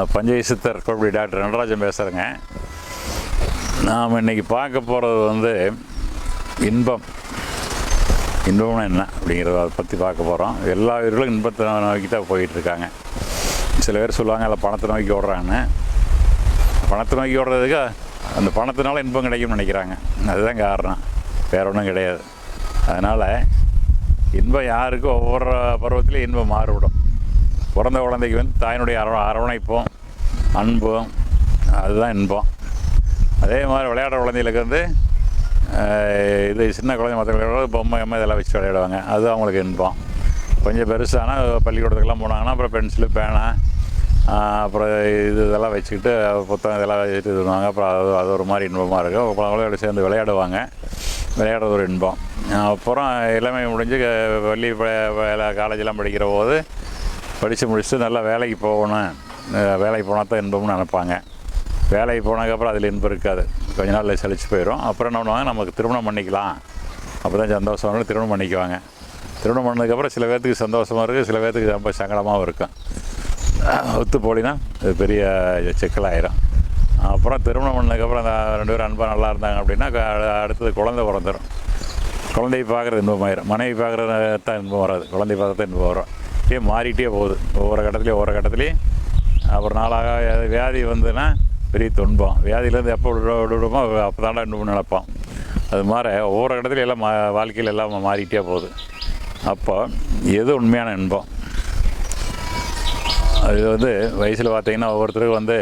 பஞ்சை சித்தர் டாக்டர் நடராஜன் பேசுகிறேங்க நாம் இன்னைக்கு பார்க்க போகிறது வந்து இன்பம். இன்பம்னா என்ன அப்படிங்கிறத அதை பற்றி பார்க்க போகிறோம் எல்லா உயிர்களும் இன்பத்தை நோக்கி தான் போயிட்டுருக்காங்க. சில பேர் சொல்லுவாங்க அதில் பணத்தை நோக்கி ஓடுறாங்கன்னு பணத்தை நோக்கி ஓடுறதுக்கு அந்த பணத்தினால இன்பம் கிடைக்கும்னு நினைக்கிறாங்க. அதுதான் காரணம். வேற ஒன்றும் கிடையாது. அதனால் இன்பம் யாருக்கும் ஒவ்வொரு பருவத்திலையும் இன்பம் மாறுபடும் பிறந்த குழந்தைக்கு வந்து தாயினுடைய அரவ அரவணைப்பும் அன்பும் அதுதான் இன்பம். அதே மாதிரி விளையாடுற குழந்தைகளுக்கு வந்து இது சின்ன குழந்தை மற்ற விளையாடுறது பொம்மை அம்மா இதெல்லாம் வச்சு விளையாடுவாங்க. அது அவங்களுக்கு இன்பம். கொஞ்சம் பெருசானா பள்ளிக்கூடத்துக்கெல்லாம் போனாங்கன்னா அப்புறம் பென்சிலு பேனா அப்புறம் இது இதெல்லாம் வச்சுக்கிட்டு புத்தகம் இதெல்லாம் வச்சுட்டு இது பண்ணுவாங்க அப்புறம் அது அது ஒரு மாதிரி இன்பமாக இருக்கும். அப்புறம் அவங்களோட சேர்ந்து விளையாடுவாங்க. விளையாடுறது ஒரு இன்பம். அப்புறம் இளமை முடிஞ்சு க- பள்ளி காலேஜெலாம் படிக்கிற போது படித்து முடிச்சுட்டு நல்லா வேலைக்கு போகணும். வேலைக்கு போனால் தான் இன்பம்னு நினைப்பாங்க. வேலைக்கு போனதுக்கப்புறம் அதில் இன்பம் இருக்காது. கொஞ்ச நாள் சலிச்சு போயிடும் அப்புறம் என்ன பண்ணுவாங்க? நமக்கு திருமணம் பண்ணிக்கலாம். அப்போ தான் சந்தோஷம் திருமணம் பண்ணிக்குவாங்க. திருமணம் பண்ணதுக்கப்புறம் சில பேர்த்துக்கு சந்தோஷமாக இருக்குது சில பேர்த்துக்கு ரொம்ப சங்கடமாகவும் இருக்கும். ஒத்து போலினா அது பெரிய சிக்கலாயிரும். அப்புறம் திருமணம் பண்ணதுக்கப்புறம் அந்த ரெண்டு பேரும் அன்பாக நல்லா இருந்தாங்க அப்படின்னா அடுத்தது குழந்தை பிறந்துடும் குழந்தையை பார்க்குறது இன்பமாயிரும். மனைவி பார்க்குறது தான் இன்பம் வராது. குழந்தை பார்த்தா தான் இன்பம் வரும். அப்படியே மாறிட்டே போகுது. ஒவ்வொரு கட்டத்துலேயும் ஒவ்வொரு கட்டத்துலேயும் அப்புறம் நாளாக வியாதி வந்துன்னா பெரிய துன்பம். வியாதியிலேருந்து எப்போ விடு அப்போ தாண்டா இன்னும் நினைப்போம் அது மாதிரி ஒவ்வொரு இடத்துலையும் எல்லாம் மா வாழ்க்கையில் எல்லாம் மாறிட்டே போகுது. அப்போ எது உண்மையான இன்பம்? அது வந்து வயசில் பார்த்திங்கன்னா ஒவ்வொருத்தருக்கும் வந்து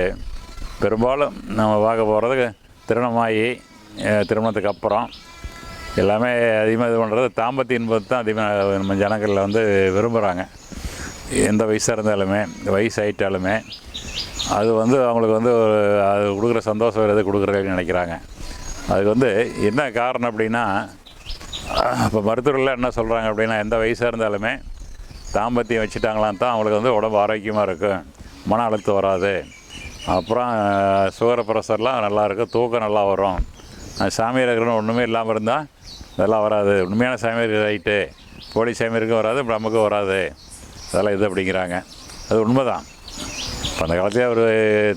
பெரும்பாலும் நம்ம பார்க்க போகிறது திருமணமாகி திருமணத்துக்கு அப்புறம். எல்லாமே அதிகமாக இது பண்ணுறது தாம்பத்திய இன்பத்தை தான் அதிகமாக நம்ம ஜனங்களில் வந்து விரும்புகிறாங்க எந்த வயசாக இருந்தாலுமே வயசாயிட்டாலுமே அது வந்து அவங்களுக்கு வந்து ஒரு அது கொடுக்குற சந்தோஷம் வேறு எது கொடுக்குறதுன்னு நினைக்கிறாங்க. அதுக்கு வந்து என்ன காரணம் அப்படின்னா இப்போ மருத்துவர்கள் என்ன சொல்கிறாங்க அப்படின்னா எந்த வயசாக இருந்தாலுமே தாம்பத்தியம் வச்சுட்டாங்களான் தான் அவங்களுக்கு வந்து உடம்பு ஆரோக்கியமாக இருக்கும் மன அழுத்தம் வராது. அப்புறம் சுகர் ப்ரெஷர்லாம் நல்லாயிருக்கும் தூக்கம் நல்லா வரும். அஹ் சாமியார் ஒன்றுமே இல்லாமல் இருந்தால் இதெல்லாம் வராது. உண்மையான சாமியார் ரைட்டு போலி சாமியாருக்கும் வராது நமக்கும் வராது. அதெல்லாம் இது அப்படிங்கிறாங்க. அது உண்மைதான். இப்போ அந்த காலத்திலே அவர்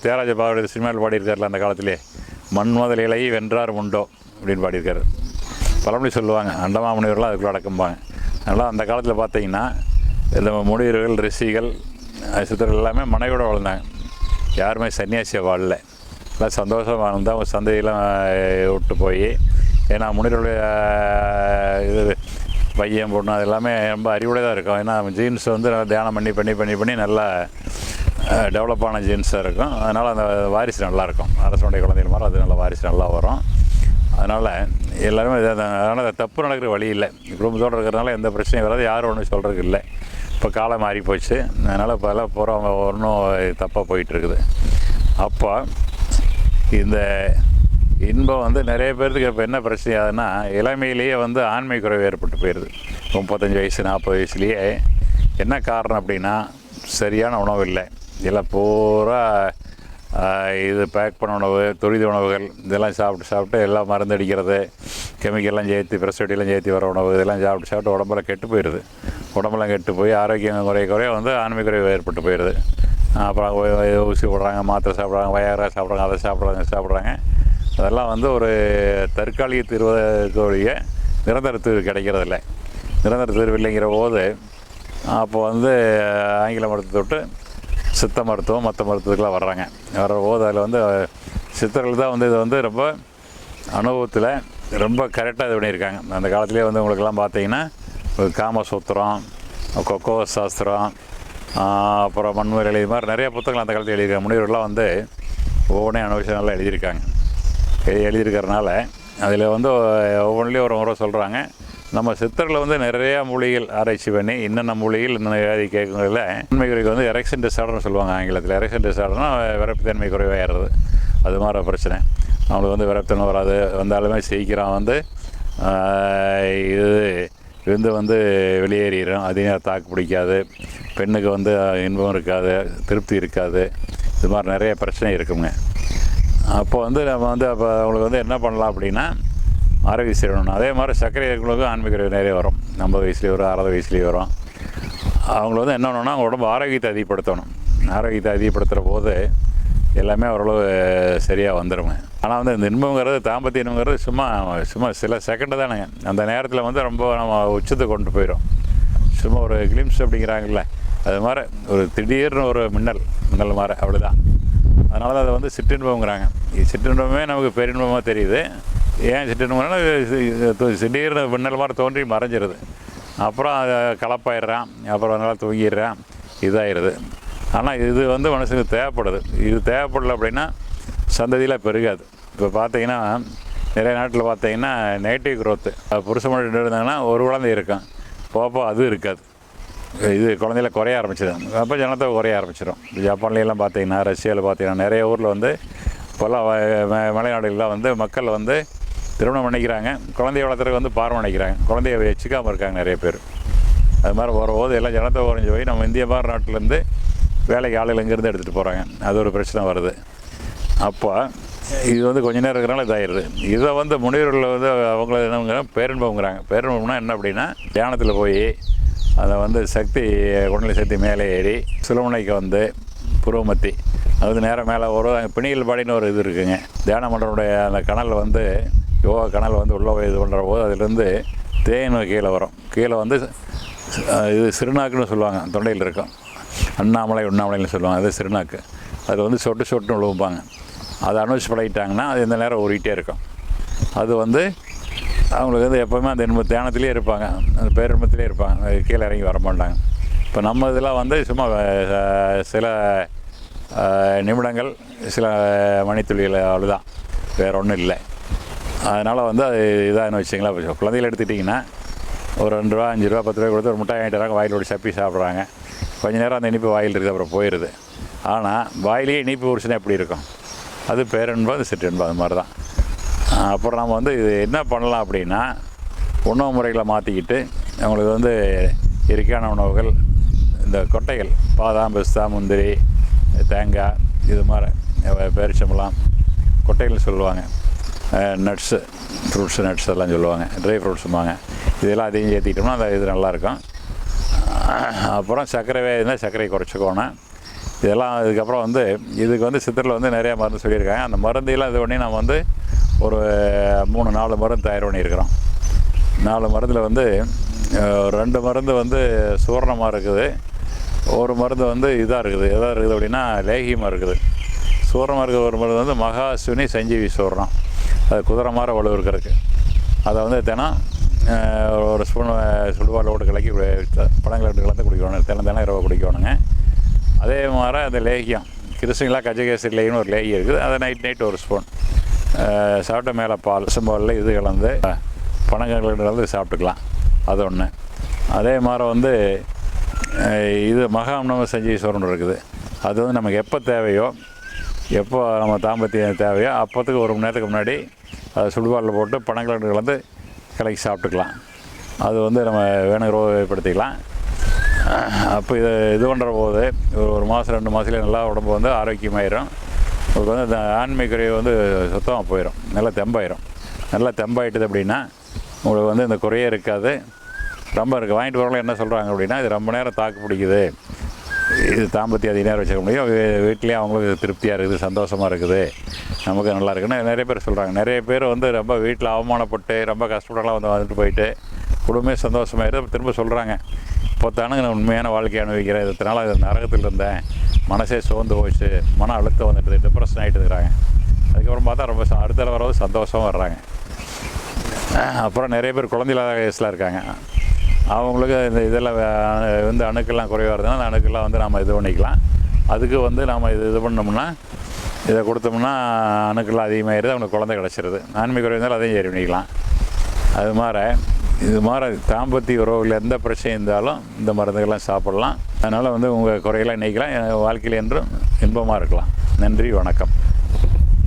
தியாகராஜ பாவடி சினிமாவில் பாடியிருக்காருல அந்த காலத்திலே. மண் முதல் இலை வென்றார் உண்டோ அப்படின்னு பாடியிருக்காரு. பழமொழி சொல்லுவாங்க அண்டமாமுனிவர்கள்லாம் அதுக்குள்ள அடக்கம்பாங்க. அதனால் அந்த காலத்தில் பார்த்தீங்கன்னா இந்த முனிவர்கள் ரிஷிகள் சித்தர்கள் எல்லாமே மனைவியோடு வாழ்ந்தாங்க. யாருமே சன்னியாசியை வாழல. எல்லாம் சந்தோஷமாக இருந்தால் அவங்க சந்தையெல்லாம் விட்டு போய் ஏன்னா முனிவருடைய இது பையன் பொண்ணு அது எல்லாமே ரொம்ப அறிவுடையதாக இருக்கும். ஏன்னா ஜீன்ஸ் வந்து நல்லா தியானம் பண்ணி பண்ணி பண்ணி பண்ணி நல்லா டெவலப்பான ஜீன்ஸாக இருக்கும். அதனால் அந்த வாரிசு நல்லாயிருக்கும் அரசனுடைய குழந்தைகள் மாதிரி அது நல்லா வாரிசு நல்லா வரும். அதனால் எல்லாருமே அதனால் தப்பு நடக்கிற வழி இல்லை. குடும்பத்தோடு இருக்கிறதுனால எந்த பிரச்சனையும் வராது. யாரும் ஒன்றும் சொல்கிறதுக்கு இல்லை. இப்போ காலம் மாறி போச்சு. அதனால் இப்போ எல்லாம் போகிறவங்க ஒன்றும் தப்பாக போயிட்டுருக்குது அப்போ இந்த இன்பம் வந்து நிறைய பேர்த்துக்கு இப்போ என்ன பிரச்சனை ஆகுதுன்னா இளமையிலேயே வந்து ஆண்மை குறைவு ஏற்பட்டு போயிடுது முப்பத்தஞ்சு வயசு நாற்பது வயசுலேயே என்ன காரணம் அப்படின்னா சரியான உணவு இல்லை. இதில் பூரா இது பேக் பண்ண உணவு துரித உணவுகள் இதெல்லாம் சாப்பிட்டு சாப்பிட்டு எல்லாம் மருந்து அடிக்கிறது கெமிக்கல்லாம் சேர்த்து பிரசடிலாம் சேர்த்து வர உணவு இதெல்லாம் சாப்பிட்டு சாப்பிட்டு உடம்பெல்லாம் கெட்டு போயிடுது உடம்பெல்லாம் கெட்டு போய் ஆரோக்கியம் குறைய குறைய வந்து ஆண்மை குறைவு ஏற்பட்டு போயிடுது அப்புறம் ஊசி போடுறாங்க மாத்திரை சாப்பிட்றாங்க வயரா சாப்பிட்றாங்க அதை சாப்பிட்றாங்க சாப்பிட்றாங்க. அதெல்லாம் வந்து ஒரு தற்காலிக தீர்வுடைய நிரந்தர தீர்வு கிடைக்கிறதில்ல. நிரந்தர தீர்வு இல்லைங்கிற போது அப்போ வந்து ஆங்கில மருத்துவத்தை விட்டு சித்த மருத்துவம் மற்ற மருத்துவத்துக்கெலாம் வர்றாங்க. வர்ற போது அதில் வந்து சித்தர்கள் தான் வந்து இதை வந்து ரொம்ப அனுபவத்தில் ரொம்ப கரெக்டாக இது பண்ணியிருக்காங்க. அந்த காலத்துலேயே வந்து உங்களுக்கெல்லாம் பார்த்தீங்கன்னா காமசூத்திரம் கொக்கோ சாஸ்திரம் அப்புறம் மண்முறை இது மாதிரி நிறைய புத்தகங்கள் அந்த காலத்தில் எழுதியிருக்காங்க. முனிவர்கள்லாம் வந்து ஒவ்வொன்றையும் அனுபவிச்சு நல்லா எழுதியிருக்காங்க. எழுதியிருக்கறனால அதில் வந்து ஒவ்வொன்றிலையும் ஒரு முறை சொல்கிறாங்க நம்ம சித்தரில் வந்து நிறையா மொழிகள் ஆராய்ச்சி பண்ணி என்னென்ன மொழிகள் என்னென்ன வியாதி கேட்குறதுல உண்மை குறைக்கு வந்து எரெக்ஷன் டிசார்டர்னு சொல்லுவாங்க ஆங்கிலத்தில். எரெக்ஷன் டிசார்டர்னா விரப்புத்தன்மை குறைவாயிடுறது. அது மாதிரி பிரச்சனை. அவங்களுக்கு வந்து விரப்புத்தன்மை வராது. வந்தாலுமே சீக்கிரம் வந்து இது விந்து வந்து வெளியேறிடும். அதிகம் தாக்கு பிடிக்காது. பெண்ணுக்கு வந்து இன்பம் இருக்காது. திருப்தி இருக்காது. இது மாதிரி நிறைய பிரச்சனை இருக்குங்க. அப்போ வந்து நம்ம வந்து அப்போ அவங்களுக்கு வந்து என்ன பண்ணலாம் அப்படின்னா ஆரோக்கியம் செய்யணும் அதே மாதிரி சர்க்கரை இருக்கிறவங்களுக்கும் ஆன்மீக நிறைய வரும். ஐம்பது வயசுலேயே வரும் அறுபது வயசுலேயே வரும். அவங்கள வந்து என்ன பண்ணணும்னா அவங்க உடம்பு ஆரோக்கியத்தை அதிகப்படுத்தணும். ஆரோக்கியத்தை அதிகப்படுத்துகிற போது எல்லாமே ஓரளவு சரியாக வந்துடுங்க ஆனால் வந்து இந்த இன்பங்கிறது தாம்பத்திய இன்பங்கிறது சும்மா சும்மா சில செகண்டு தானேங்க. அந்த நேரத்தில் வந்து ரொம்ப நம்ம உச்சத்தை கொண்டு போயிடும் சும்மா ஒரு கிளிம்ஸ் அப்படிங்கிறாங்கல்ல. அது மாதிரி ஒரு திடீர்னு ஒரு மின்னல் மின்னல் மாதிரி அவ்வளோதான் அதனால தான் அதை வந்து சிற்றின்பம்ங்கிறாங்க. சிற்றின்பமே நமக்கு பேரின்பமாக தெரியுது. ஏன் சிற்றின்பம்னா சிடீர்னு திடீர்னு மின்னல் மாதிரி தோன்றி மறைஞ்சிருது. அப்புறம் அதை கலப்பாயிடுறான். அப்புறம் நல்லா தூங்கிடுறான். இதாகிடுது ஆனால் இது வந்து மனுஷனுக்கு தேவைப்படுது. இது தேவைப்படல அப்படின்னா சந்ததியில் பெருகாது. இப்போ பார்த்தீங்கன்னா நிறைய நாட்டில் பார்த்தீங்கன்னா நெகட்டிவ் க்ரோத்து புருஷ மொழி இருந்தாங்கன்னா ஒரு குழந்தை இருக்கும் போப்போ அது இருக்காது. இது குழந்தையில குறைய ஆரம்பிச்சிது அப்போ ஜனத்தொகை குறைய ஆரம்பிச்சிடும் ஜப்பான்லாம் பார்த்தீங்கன்னா ரஷ்யாவில் பார்த்தீங்கன்னா நிறைய ஊரில் வந்து இப்போல்லாம் வ- ம- மலைநாடுகளில் வந்து மக்கள் வந்து திருமணம் பண்ணிக்கிறாங்க. குழந்தைய வளர்த்துறதுக்கு வந்து பார்வை நினைக்கிறாங்க குழந்தைய வச்சுக்காமல் இருக்காங்க நிறைய பேர். அது மாதிரி வரும்போது எல்லாம் ஜனத்தொகை குறைஞ்சி போய் நம்ம இந்திய மாதிரி நாட்டிலேருந்து வேலைக்கு ஆளுகள் இங்கேருந்து எடுத்துகிட்டு போகிறாங்க அது ஒரு பிரச்சனை வருது. அப்போ இது வந்து கொஞ்ச நேரம் இருக்கிறனால இதாகிடுது இதை வந்து முனிவர்களில் வந்து அவங்கள என்னங்கிறாங்க பேரன்பம்ங்கிறாங்க. பேரன்பம்னா என்ன அப்படின்னா தியானத்தில் போய் அதை வந்து சக்தி குண்டலி சக்தி மேலே ஏறி சிலுவனைக்கு வந்து புருவமத்தி அது வந்து நேரம் மேலே ஒரு பிணிகள் பாடின்னு ஒரு இது இருக்குங்க. தியான மண்டனுடைய அந்த கணல் வந்து யோகா கணல் வந்து உள்ள இது பண்ணுற போது அதுலேருந்து தேன் கீழே வரும். கீழே வந்து இது சிறுநாக்குன்னு சொல்லுவாங்க தொண்டையில் இருக்கும். அண்ணாமலை உண்ணாமலைன்னு சொல்லுவாங்க அது சிறுநாக்கு. அது வந்து சொட்டு சொட்டுன்னு விழுவுப்பாங்க அதை அனுபவிச்சு பழகிட்டாங்கன்னா அது இந்த நேரம் ஊறிக்கிட்டே இருக்கும். அது வந்து அவங்களுக்கு வந்து எப்போவுமே அந்த இன்ப தியானத்திலே இருப்பாங்க. அந்த பேரின்பத்திலே இருப்பாங்க. கீழே இறங்கி வர மாட்டாங்க. இப்போ நம்ம இதெல்லாம் வந்து சும்மா சில நிமிடங்கள் சில மணித்துளிகள் அவ்வளோதான் வேறு ஒன்றும் இல்லை. அதனால் வந்து அது இதாகனு வச்சிங்களா இப்போ குழந்தைகள் எடுத்துக்கிட்டிங்கன்னா ஒரு ரெண்டு ரூபா அஞ்சு ரூபா பத்து ரூபா கொடுத்து ஒரு முட்டாய் வாங்கிட்டு வராங்க. வாயில் ஒரு சப்பி சாப்பிட்றாங்க. கொஞ்ச நேரம் அந்த இனிப்பு வாயில் இருக்குது அப்புறம் போயிடுது. ஆனால் வாயிலேயே இனிப்பு உரிச்சுனா எப்படி இருக்கும்? அது பேரன்பா அது சிற்றன்பா அது மாதிரி தான் அப்புறம் நம்ம வந்து இது என்ன பண்ணலாம் அப்படின்னா உணவு முறைகளை மாற்றிக்கிட்டு அவங்களுக்கு வந்து இயற்கையான உணவுகள் இந்த கொட்டைகள் பாதாம் பிஸ்தா முந்திரி தேங்காய் இது மாதிரி அஹ் பேரிச்சம்பழம் கொட்டைகள் சொல்லுவாங்க. நட்ஸு ஃப்ரூட்ஸ் நட்ஸ் எல்லாம் சொல்லுவாங்க. ட்ரை ஃப்ரூட்ஸும்பாங்க இதெல்லாம் அதையும் ஏற்றிக்கிட்டோம்னா அந்த இது நல்லாயிருக்கும். அப்புறம் சர்க்கரை இருந்தால் சர்க்கரையை குறைச்சிக்கோணும். இதெல்லாம் அதுக்கப்புறம் வந்து இதுக்கு வந்து சித்தரில் வந்து நிறையா மருந்து சொல்லியிருக்காங்க. அந்த மருந்தையெல்லாம் இது பண்ணி நம்ம வந்து ஒரு மூணு நாலு மருந்து தயார் பண்ணியிருக்கிறோம். நாலு மருந்தில் வந்து ரெண்டு மருந்து வந்து சுவர்ணமாக இருக்குது. ஒரு மருந்து வந்து இதாக இருக்குது. எதாக இருக்குது அப்படின்னா லேகியமாக இருக்குது. சூரணமாக இருக்கிற ஒரு மருந்து வந்து மகாசுனி சஞ்சீவி சுவர்ணம். அது குதிரை வலு இருக்கிறதுக்கு அதை வந்து தினம் ஒரு ஸ்பூன் சுடுபாடு ஓட்டு கலக்கி கு- பழங்களை எடுத்து கலந்து குடிக்கணும் தினம் தினம் இரவு குடிக்கணுங்க. அதே மாதிரி அந்த லேகியம் கிருஷ்ணங்களா கஜகேசரி லேகியம்னு ஒரு லேகியம் இருக்குது. அதை நைட் நைட் ஒரு ஸ்பூன். சாப்பிட்ட மேலே பால் சும்பாலில் இது கலந்து பனங்கங்கள் கலந்து சாப்பிட்டுக்கலாம். அது ஒன்று அதே மாதிரி வந்து இது மகாம்னவ சஞ்சீஸ்வரன் இருக்குது. அது வந்து நமக்கு எப்போ தேவையோ எப்போ நம்ம தாம்பத்தியம் தேவையோ அப்போத்துக்கு ஒரு மணி நேரத்துக்கு முன்னாடி அதை சுடுபாலில் போட்டு பனங்கிழங்கு கலந்து கலக்கி சாப்பிட்டுக்கலாம். அது வந்து நம்ம வேணுங்கிறப்படுத்திக்கலாம் அப்போ இது இது பண்ணுற போது ஒரு ஒரு மாதம் ரெண்டு மாதத்துலேயே நல்லா உடம்பு வந்து ஆரோக்கியமாயிரும். உங்களுக்கு வந்து இந்த ஆன்மீக குறைவு வந்து சுத்தமாக போயிடும் நல்லா தெம்பாயிரும். நல்லா தெம்பாயிட்டது அப்படின்னா உங்களுக்கு வந்து இந்த குறையே இருக்காது. ரொம்ப இருக்குது வாங்கிட்டு வரவங்களும் என்ன சொல்கிறாங்க அப்படின்னா இது ரொம்ப நேரம் தாக்கு பிடிக்குது. இது தாம்பத்தியம் அதிக நேரம் வச்சுக்க முடியும். வீ- வீட்லேயே அவங்களுக்கு திருப்தியாக இருக்குது சந்தோஷமாக இருக்குது. நமக்கு நல்லா இருக்குன்னு நிறைய பேர் சொல்கிறாங்க நிறைய பேர் வந்து ரொம்ப வீட்டில் அவமானப்பட்டு ரொம்ப கஷ்டப்படலாம் வந்து வந்துட்டு போயிட்டு குடும்பமே சந்தோஷமாயிரு திரும்ப சொல்கிறாங்க இப்போ தானே நான் உண்மையான வாழ்க்கையை அனுபவிக்கிறேன். இதனால் நரகத்தில் இருந்தேன் மனசே சோர்ந்து போச்சு மன அழுத்தம் வந்துட்டு டிப்ரெஷன் ஆகிட்டு இருக்கிறாங்க. அதுக்கப்புறம் பார்த்தா ரொம்ப ச- அடுத்த வரவு சந்தோஷமாக வர்றாங்க. அப்புறம் நிறைய பேர் குழந்தை இல்லாத வயசில் இருக்காங்க. அவங்களுக்கு இந்த இதெல்லாம் வந்து அணுக்கெல்லாம் குறைவாக இருந்ததுன்னா அந்த அணுக்கெல்லாம் வந்து நம்ம இது பண்ணிக்கலாம். அதுக்கு வந்து நாம் இது இது பண்ணோம்னா இதை கொடுத்தோம்னா அணுக்கெல்லாம் அதிகமாகிடுது அவங்களுக்கு குழந்தை கிடச்சிருது. ஆன்மீக குறைவு இருந்தாலும் அதையும் சரி பண்ணிக்கலாம். அது மாதிரி. இது மாதிரி தாம்பத்திய உறவுகள் எந்த பிரச்சனை இருந்தாலும் இந்த மருந்துகள்லாம் சாப்பிடலாம். அதனால் வந்து உங்கள் குறையெல்லாம் நீக்கலாம். வாழ்க்கையில் என்றும் இன்பமாக இருக்கலாம். நன்றி வணக்கம்.